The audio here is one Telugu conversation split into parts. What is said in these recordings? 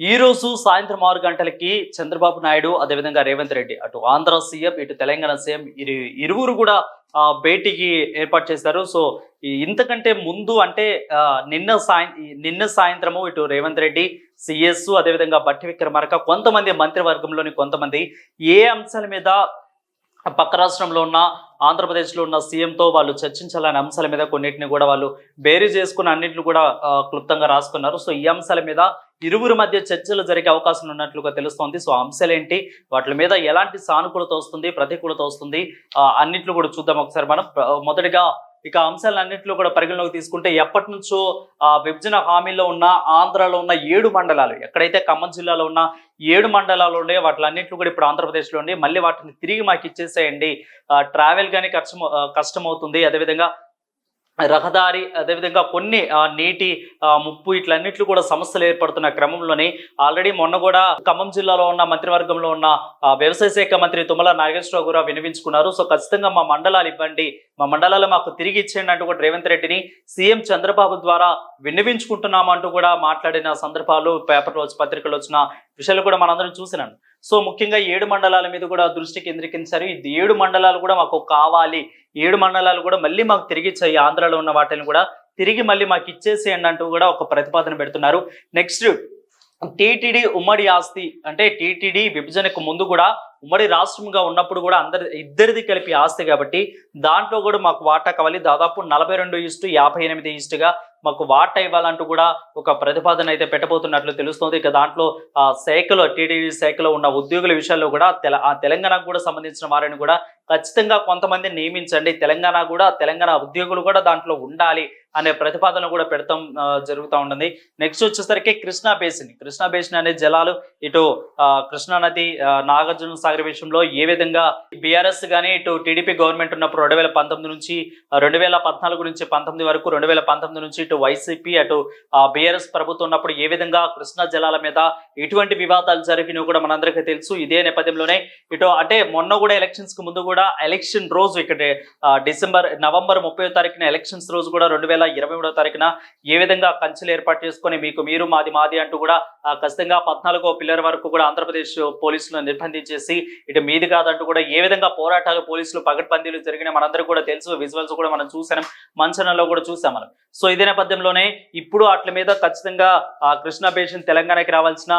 ఈ రోజు సాయంత్రం ఆరు గంటలకి చంద్రబాబు నాయుడు అదేవిధంగా రేవంత్ రెడ్డి అటు ఆంధ్ర సీఎం ఇటు తెలంగాణ సీఎం ఇరు ఇరువురు కూడా ఆ, భేటీకి ఏర్పాటు చేశారు. సో ఇంతకంటే ముందు అంటే నిన్న సాయం నిన్న సాయంత్రము ఇటు రేవంత్ రెడ్డి సిఎస్ అదేవిధంగా బట్టి విక్రమార్క కొంతమంది మంత్రివర్గంలోని కొంతమంది ఏ అంశాల మీద పక్క రాష్ట్రంలో ఉన్న ఆంధ్రప్రదేశ్లో ఉన్న సీఎంతో వాళ్ళు చర్చించాలనే అంశాల మీద కొన్నిటిని కూడా వాళ్ళు బేరీ చేసుకుని అన్నింటిని కూడా క్లుప్తంగా రాసుకున్నారు. సో ఈ అంశాల మీద ఇరువురి మధ్య చర్చలు జరిగే అవకాశం ఉన్నట్లుగా తెలుస్తోంది. సో అంశాలు ఏంటి వాటి మీద ఎలాంటి సానుకూలత వస్తుంది ప్రతికూలత వస్తుంది? అన్నింటిని కూడా చూద్దాం ఒకసారి మనం. మొదటిగా ఇక అంశాలన్నింటిలో కూడా పరిగణలోకి తీసుకుంటే ఎప్పటి నుంచో ఆ విభజన హామీలో ఉన్న ఆంధ్రాలో ఉన్న ఏడు మండలాలు ఎక్కడైతే ఖమ్మం జిల్లాలో ఉన్న ఏడు మండలాలు ఉండే వాటిలన్నింటిలో కూడా ఇప్పుడు ఆంధ్రప్రదేశ్లో ఉండి మళ్ళీ వాటిని తిరిగి మాకు ఇచ్చేసేయండి. ట్రావెల్ కానీ కష్టం కష్టమవుతుంది కష్టం అవుతుంది అదేవిధంగా రహదారి అదేవిధంగా కొన్ని నీటి ముప్పు ఇట్లన్నిట్లు కూడా సమస్యలు ఏర్పడుతున్న క్రమంలోనే ఆల్రెడీ మొన్న కూడా ఖమ్మం జిల్లాలో ఉన్న మంత్రివర్గంలో ఉన్న వ్యవసాయ శాఖ మంత్రి తుమ్మల నాగేశ్వరరావు కూడా వినిపించుకున్నారు సో ఖచ్చితంగా మా మండలాలు ఇవ్వండి. మా మండలాలు మాకు తిరిగి ఇచ్చేయండి అంటూ కూడా రేవంత్ రెడ్డిని సీఎం చంద్రబాబు ద్వారా విన్నవించుకుంటున్నామంటూ కూడా మాట్లాడిన సందర్భాలు పేపర్ రోజు పత్రికలు వచ్చిన విషయాలు కూడా మనందరం చూసినాను సో ముఖ్యంగా ఏడు మండలాల మీద కూడా దృష్టి కేంద్రీకరించారు. ఈ ఏడు మండలాలు కూడా మాకు కావాలి. ఏడు మండలాలు కూడా మళ్ళీ మాకు తిరిగి ఇచ్చాయి. ఆంధ్రాలో ఉన్న వాటిని కూడా తిరిగి మళ్ళీ మాకు ఇచ్చేసేయండి అంటూ కూడా ఒక ప్రతిపాదన పెడుతున్నారు. నెక్స్ట్ టీటీడీ ఉమ్మడి ఆస్తి అంటే టీటీడీ విభజనకు ముందు కూడా ఉమ్మడి రాష్ట్రంగా ఉన్నప్పుడు కూడా అందరి ఇద్దరిది కలిపి ఆస్తి కాబట్టి దాంట్లో కూడా మాకు వాటా కావాలి. దాదాపు నలభై రెండు ఇస్టు యాభై ఎనిమిది ఇస్టుగా మాకు వాటా ఇవ్వాలంటూ కూడా ఒక ప్రతిపాదన అయితే పెట్టబోతున్నట్లు తెలుస్తోంది. ఇక దాంట్లో ఆ శాఖలో టీటీడీ శాఖలో ఉన్న ఉద్యోగుల విషయాల్లో కూడా తెల ఆ తెలంగాణకు కూడా సంబంధించిన వారిని కూడా ఖచ్చితంగా కొంతమంది నియమించండి. తెలంగాణ కూడా తెలంగాణ ఉద్యోగులు కూడా దాంట్లో ఉండాలి అనే ప్రతిపాదన కూడా పెడతాం జరుగుతూ ఉంటుంది. నెక్స్ట్ వచ్చేసరికి కృష్ణా బేసిన్. కృష్ణా బేసిన్ అనే జలాలు ఇటు కృష్ణానది కృష్ణా నది నాగార్జున సాగర్ విషయంలో ఏ విధంగా బీఆర్ఎస్ కానీ ఇటు టీడీపీ గవర్నమెంట్ ఉన్నప్పుడు రెండు వేల పంతొమ్మిది నుంచి రెండు వేల పద్నాలుగు నుంచి పంతొమ్మిది వరకు రెండు వేల పంతొమ్మిది నుంచి ఇటు వైసీపీ అటు బీఆర్ఎస్ ప్రభుత్వం ఉన్నప్పుడు ఏ విధంగా కృష్ణా జలాల మీద ఇటువంటి వివాదాలు జరిగినవి కూడా మనందరికీ తెలుసు. ఇదే నేపథ్యంలోనే ఇటు అంటే మొన్న కూడా ఎలక్షన్స్కు ముందు కూడా ఎలక్షన్ రోజు ఇక్కడ డిసెంబర్ నవంబర్ ముప్పై తారీఖున ఎలక్షన్స్ రోజు కూడా రెండు వేల ఇరవై మూడో తారీఖున ఏ విధంగా కంచెలు ఏర్పాటు చేసుకొని మీకు మీరు మాది మాది అంటూ కూడా ఖచ్చితంగా పద్నాలుగో పిల్లర్ వరకు కూడా ఆంధ్రప్రదేశ్ పోలీసులు నిర్బంధించేసి ఇటు మీది కాదంటూ కూడా ఏ విధంగా పోరాటాలు పోలీసులు పగడ్బందీలు జరిగిన మనందరూ కూడా తెలుసు విజువల్స్ కూడా మనం చూసాం మంచనంలో కూడా చూసాం మనం. సో ఇదే నేపథ్యంలోనే ఇప్పుడు వాటి మీద ఖచ్చితంగా కృష్ణ కృష్ణా బేసిన్ తెలంగాణకి రావాల్సిన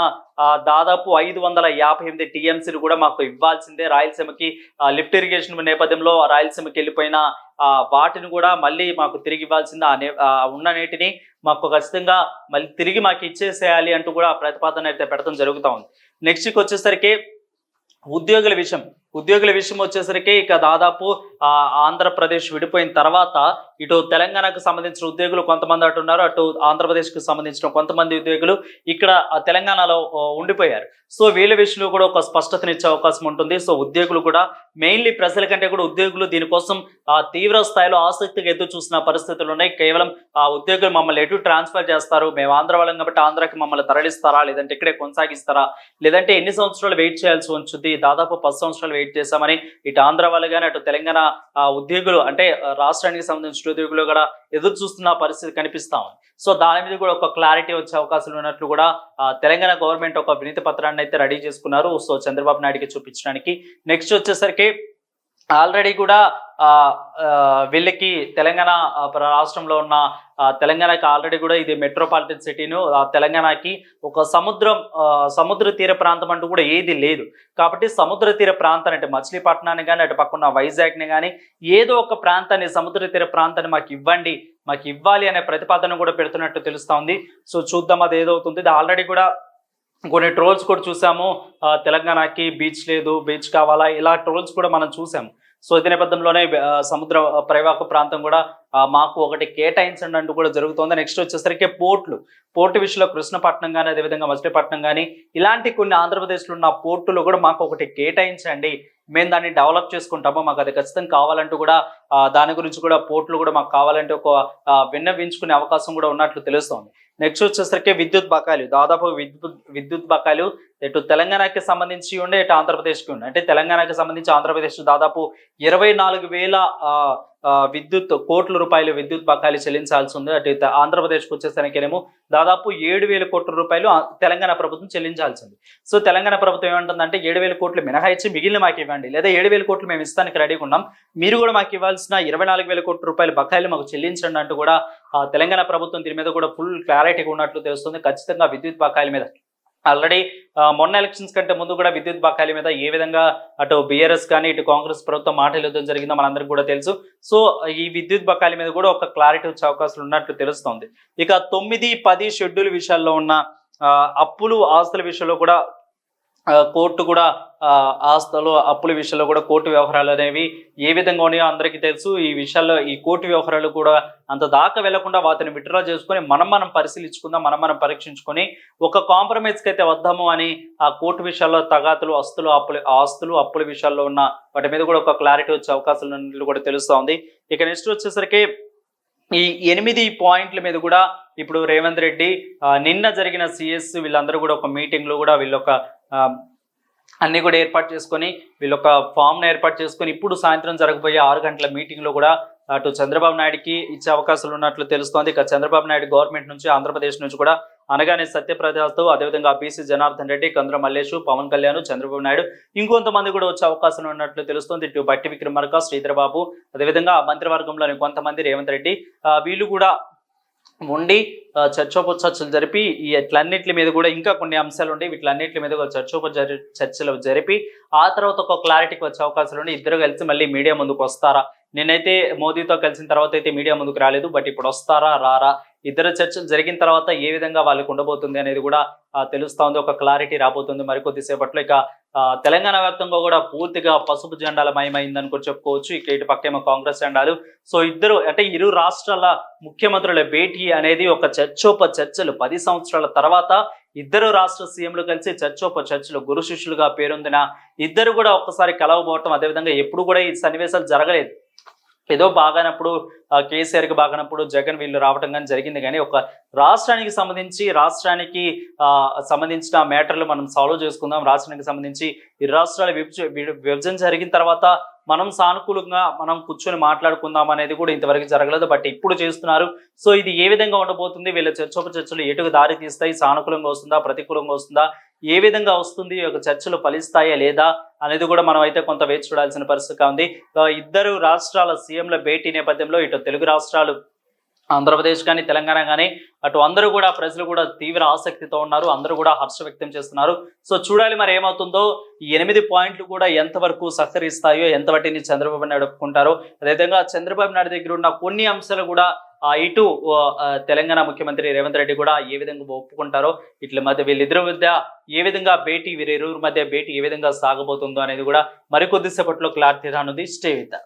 దాదాపు ఐదు వందల యాభై ఎనిమిది టీఎంసీలు కూడా మాకు ఇవ్వాల్సిందే. రాయలసీమకి లిఫ్ట్ ఇరిగేషన్ నేపథ్యంలో రాయలసీమకి వెళ్ళిపోయిన ఆ, వాటిని కూడా మళ్ళీ మాకు తిరిగి ఇవ్వాల్సింది ఆ నే- ఆ ఉన్న నీటిని మాకు ఖచ్చితంగా మళ్ళీ తిరిగి మాకు ఇచ్చేసేయాలి అంటూ కూడా ప్రతిపాదన అయితే పెడతాం జరుగుతూ ఉంది. నెక్స్ట్కి వచ్చేసరికి ఉద్యోగుల విషయం. ఉద్యోగుల విషయం వచ్చేసరికి ఇక దాదాపు ఆంధ్రప్రదేశ్ విడిపోయిన తర్వాత ఇటు తెలంగాణకు సంబంధించిన ఉద్యోగులు కొంతమంది అటు ఉన్నారు అటు ఆంధ్రప్రదేశ్కి సంబంధించిన కొంతమంది ఉద్యోగులు ఇక్కడ తెలంగాణలో ఉండిపోయారు. సో వీళ్ళ విషయంలో కూడా ఒక స్పష్టతనిచ్చే అవకాశం ఉంటుంది. సో ఉద్యోగులు కూడా మెయిన్లీ ప్రజల కంటే కూడా ఉద్యోగులు దీనికోసం ఆ, తీవ్ర స్థాయిలో ఆసక్తిగా ఎదురు చూసిన పరిస్థితులు ఉన్నాయి. కేవలం ఆ ఉద్యోగులు మమ్మల్ని ఎటు ట్రాన్స్ఫర్ చేస్తారు? మేము ఆంధ్ర వాళ్ళం కాబట్టి ఆంధ్రాకి మమ్మల్ని తరలిస్తారా? లేదంటే ఇక్కడే కొనసాగిస్తారా? లేదంటే ఎన్ని సంవత్సరాలు వెయిట్ చేయాల్సి ఉంటుంది దాదాపు పది సంవత్సరాలు వెయిట్ చేశామని ఇటు ఆంధ్ర వాళ్ళు కానీ అటు తెలంగాణ ఉద్యోగులు అంటే రాష్ట్రానికి సంబంధించిన ఉద్యోగులు కూడా ఎదురు చూస్తున్న పరిస్థితి కనిపిస్తా ఉంది. సో దాని మీద కూడా ఒక క్లారిటీ వచ్చే అవకాశాలు ఉన్నట్లు కూడా తెలంగాణ గవర్నమెంట్ ఒక వినతి పత్రాన్ని అయితే రెడీ చేసుకున్నారు. సో చంద్రబాబు నాయుడుకి చూపించడానికి. నెక్స్ట్ వచ్చేసరికి ఆల్రెడీ కూడా వీళ్ళకి తెలంగాణ రాష్ట్రంలో ఉన్న తెలంగాణకి ఆల్రెడీ కూడా ఇది మెట్రోపాలిటన్ సిటీను ఆ, తెలంగాణకి ఒక సముద్రం సముద్ర తీర ప్రాంతం అంటూ కూడా ఏది లేదు. కాబట్టి సముద్ర తీర ప్రాంతాన్ని అంటే మచిలీపట్నాన్ని కానీ అటు పక్కన వైజాగ్ని కానీ ఏదో ఒక ప్రాంతాన్ని సముద్ర తీర ప్రాంతాన్ని మాకు ఇవ్వండి మాకు ఇవ్వాలి అనే ప్రతిపాదన కూడా పెడుతున్నట్టు తెలుస్తూ ఉంది. సో చూద్దాం అది ఏదవుతుంది. ఇది ఆల్రెడీ కూడా కొన్ని ట్రోల్స్ కూడా చూసాము. తెలంగాణకి బీచ్ లేదు బీచ్ కావాలా ఇలా ట్రోల్స్ కూడా మనం చూసాము. సో ఇదే నేపథ్యంలోనే సముద్ర పరివాహక ప్రాంతం కూడా మాకు ఒకటి కేటాయించండి అంటూ కూడా జరుగుతోంది. నెక్స్ట్ వచ్చేసరికి పోర్ట్లు. పోర్టు విషయంలో కృష్ణపట్నం కానీ అదేవిధంగా మచిలీపట్నం కానీ ఇలాంటి కొన్ని ఆంధ్రప్రదేశ్లో ఉన్న పోర్టులు కూడా మాకు ఒకటి కేటాయించండి. మేము దాన్ని డెవలప్ చేసుకుంటాము. మాకు అది ఖచ్చితంగా కావాలంటూ కూడా దాని గురించి కూడా పోర్టులు కూడా మాకు కావాలంటే ఒక విన్నవించుకునే అవకాశం కూడా ఉన్నట్లు తెలుస్తోంది. నెక్స్ట్ వచ్చేసరికి విద్యుత్ బకాయిలు. దాదాపు విద్యుత్ విద్యుత్ బకాయిలు ఇటు తెలంగాణకి సంబంధించి ఉండే ఇటు ఆంధ్రప్రదేశ్కి ఉండే. అంటే తెలంగాణకి సంబంధించి ఆంధ్రప్రదేశ్ దాదాపు ఇరవై నాలుగు వేల ఆ, విద్యుత్ కోట్ల రూపాయలు విద్యుత్ బకాయిలు చెల్లించాల్సి ఉంది. అటు ఆంధ్రప్రదేశ్కి ఆంధ్రప్రదేశ్కి వచ్చేసరికేనేమో దాదాపు ఏడు వేల కోట్ల రూపాయలు తెలంగాణ ప్రభుత్వం చెల్లించాల్సింది సో తెలంగాణ ప్రభుత్వం ఏమంటుందంటే ఏడు వేల కోట్లు మినహాయించి మిగిలిన మాకు ఇవ్వండి. లేదా ఏడు వేల కోట్లు మేము ఇస్తానికి రెడీగా ఉన్నాం. మీరు కూడా మాకు ఇవ్వాల్సిన ఇరవై నాలుగు వేల కోట్ల రూపాయల బకాయిలు మాకు చెల్లించండి అంటూ కూడా తెలంగాణ ప్రభుత్వం దీని మీద కూడా ఫుల్ క్లారిటీగా ఉన్నట్లు తెలుస్తుంది. ఖచ్చితంగా విద్యుత్ బకాయిల మీద. ఆల్రెడీ మొన్న ఎలక్షన్స్ కంటే ముందు కూడా విద్యుత్ బకాయిల మీద ఏ విధంగా అటు బీఆర్ఎస్ కానీ ఇటు కాంగ్రెస్ ప్రభుత్వం మాటలు జరిగిందో మనందరికీ కూడా తెలుసు. సో ఈ విద్యుత్ బకాయిల మీద కూడా ఒక క్లారిటీ వచ్చే అవకాశాలు ఉన్నట్లు తెలుస్తోంది. ఇక తొమ్మిది పది షెడ్యూల్ విషయాల్లో ఉన్న ఆ, అప్పులు ఆస్తుల విషయంలో కూడా కోర్టు కూడా ఆస్తులు అప్పుల విషయంలో కూడా కోర్టు వ్యవహారాలు అనేవి ఏ విధంగా ఉన్నాయో అందరికీ తెలుసు. ఈ విషయాల్లో ఈ కోర్టు వ్యవహారాలు కూడా అంత దాకా వెళ్ళకుండా వాటిని విత్డ్రా చేసుకొని మనం మనం పరిశీలించుకుందాం మనం మనం పరీక్షించుకొని ఒక కాంప్రమైజ్కి అయితే వద్దాము అని ఆ కోర్టు విషయాల్లో తగాతులు ఆస్తులు అప్పులు ఆస్తులు అప్పుల విషయాల్లో ఉన్న వాటి మీద కూడా ఒక క్లారిటీ వచ్చే అవకాశాలు ఉన్నట్లు కూడా తెలుస్తూ ఉంది ఇక నెక్స్ట్ వచ్చేసరికి ఈ ఎనిమిది పాయింట్ల మీద కూడా ఇప్పుడు రేవంత్ రెడ్డి నిన్న జరిగిన సిఎస్ వీళ్ళందరూ కూడా ఒక మీటింగ్లో కూడా వీళ్ళొక అన్ని కూడా ఏర్పాటు చేసుకొని వీళ్ళొక ఫామ్ను ఏర్పాటు చేసుకొని ఇప్పుడు సాయంత్రం జరగబోయే ఆరు గంటల మీటింగ్లో కూడా అటు చంద్రబాబు నాయుడుకి ఇచ్చే అవకాశాలు ఉన్నట్లు తెలుస్తోంది. ఇక చంద్రబాబు నాయుడు గవర్నమెంట్ నుంచి ఆంధ్రప్రదేశ్ నుంచి కూడా అనగానే సత్యప్రదాస్తో అదేవిధంగా బీసీ జనార్దన్ రెడ్డి కంద్ర మల్లేషు పవన్ కళ్యాణ్ చంద్రబాబు నాయుడు ఇంకొంతమంది కూడా వచ్చే అవకాశం ఉన్నట్లు తెలుస్తోంది. ఇటు బట్టి విక్రమార్క శ్రీధర్ బాబు అదేవిధంగా మంత్రివర్గంలోని కొంతమంది రేవంత్ రెడ్డి వీళ్ళు కూడా ఉండి ఆ, చర్చోపచర్చలు జరిపి ఈ ఇట్లన్నిటి మీద కూడా ఇంకా కొన్ని అంశాలు ఉండి వీటిలన్నింటి మీద కూడా చర్చోప చర్చలు జరిపి ఆ తర్వాత ఒక క్లారిటీకి వచ్చే అవకాశాలు ఉండి ఇద్దరు కలిసి మళ్ళీ మీడియా ముందుకు వస్తారా? నేనైతే మోదీతో కలిసిన తర్వాత అయితే మీడియా ముందుకు రాలేదు బట్ ఇప్పుడు వస్తారా రారా ఇద్దరు చర్చలు జరిగిన తర్వాత ఏ విధంగా వాళ్ళకి ఉండబోతుంది అనేది కూడా తెలుస్తా ఉంది. ఒక క్లారిటీ రాబోతుంది మరికొద్ది సేపట్లో ఇక తెలంగాణ వ్యాప్తంగా కూడా పూర్తిగా పసుపు జెండాల మయమైందని కూడా చెప్పుకోవచ్చు. ఇక ఇటు పక్కేమో కాంగ్రెస్ జెండాలు. సో ఇద్దరు అంటే ఇరు రాష్ట్రాల ముఖ్యమంత్రుల భేటీ అనేది ఒక చర్చోప చర్చలు పది సంవత్సరాల తర్వాత ఇద్దరు రాష్ట్ర సీఎంలు కలిసి చర్చోప చర్చలు గురు శిష్యులుగా పేరొందిన ఇద్దరు కూడా ఒక్కసారి కలవబోవటం. అదేవిధంగా ఎప్పుడు కూడా ఈ సన్నివేశాలు జరగలేదు. ఏదో బాగానప్పుడు కేసీఆర్కి బాగానప్పుడు జగన్ వీళ్ళు రావటం కానీ జరిగింది కానీ ఒక రాష్ట్రానికి సంబంధించి రాష్ట్రానికి ఆ, సంబంధించిన మ్యాటర్లు మనం సాల్వ్ చేసుకుందాం. రాష్ట్రానికి సంబంధించి ఇరు రాష్ట్రాల విభజ విభజన జరిగిన తర్వాత మనం సానుకూలంగా మనం కూర్చొని మాట్లాడుకుందాం అనేది కూడా ఇంతవరకు జరగలేదు. బట్ ఇప్పుడు చేస్తున్నారు. సో ఇది ఏ విధంగా ఉండబోతుంది? వీళ్ళ చర్చోప చర్చలు ఎటుకు దారి తీస్తాయి? సానుకూలంగా వస్తుందా? ప్రతికూలంగా వస్తుందా? ఏ విధంగా వస్తుంది? ఈ యొక్క చర్చలు ఫలిస్తాయా లేదా? అనేది కూడా మనం అయితే కొంత వేచి చూడాల్సిన పరిస్థితి ఉంది. ఇద్దరు రాష్ట్రాల సీఎంల భేటీ నేపథ్యంలో ఇటు తెలుగు రాష్ట్రాలు ఆంధ్రప్రదేశ్ కానీ తెలంగాణ కానీ అటు అందరూ కూడా ప్రజలు కూడా తీవ్ర ఆసక్తితో ఉన్నారు. అందరూ కూడా హర్ష వ్యక్తం చేస్తున్నారు. సో చూడాలి మరి ఏమవుతుందో. ఈ ఎనిమిది పాయింట్లు కూడా ఎంతవరకు సహకరిస్తాయో ఎంత వాటిని చంద్రబాబు నాయుడు ఒప్పుకుంటారో. అదేవిధంగా చంద్రబాబు నాయుడు దగ్గర ఉన్న కొన్ని అంశాలు కూడా ఆ, ఇటు తెలంగాణ ముఖ్యమంత్రి రేవంత్ రెడ్డి కూడా ఏ విధంగా ఒప్పుకుంటారో ఇట్ల మధ్య వీళ్ళిద్దరి మధ్య ఏ విధంగా భేటీ వీరిరువురి మధ్య భేటీ ఏ విధంగా సాగబోతుందో అనేది కూడా మరికొద్దిసేపట్లో క్లారిటీ రానుంది. Stay with.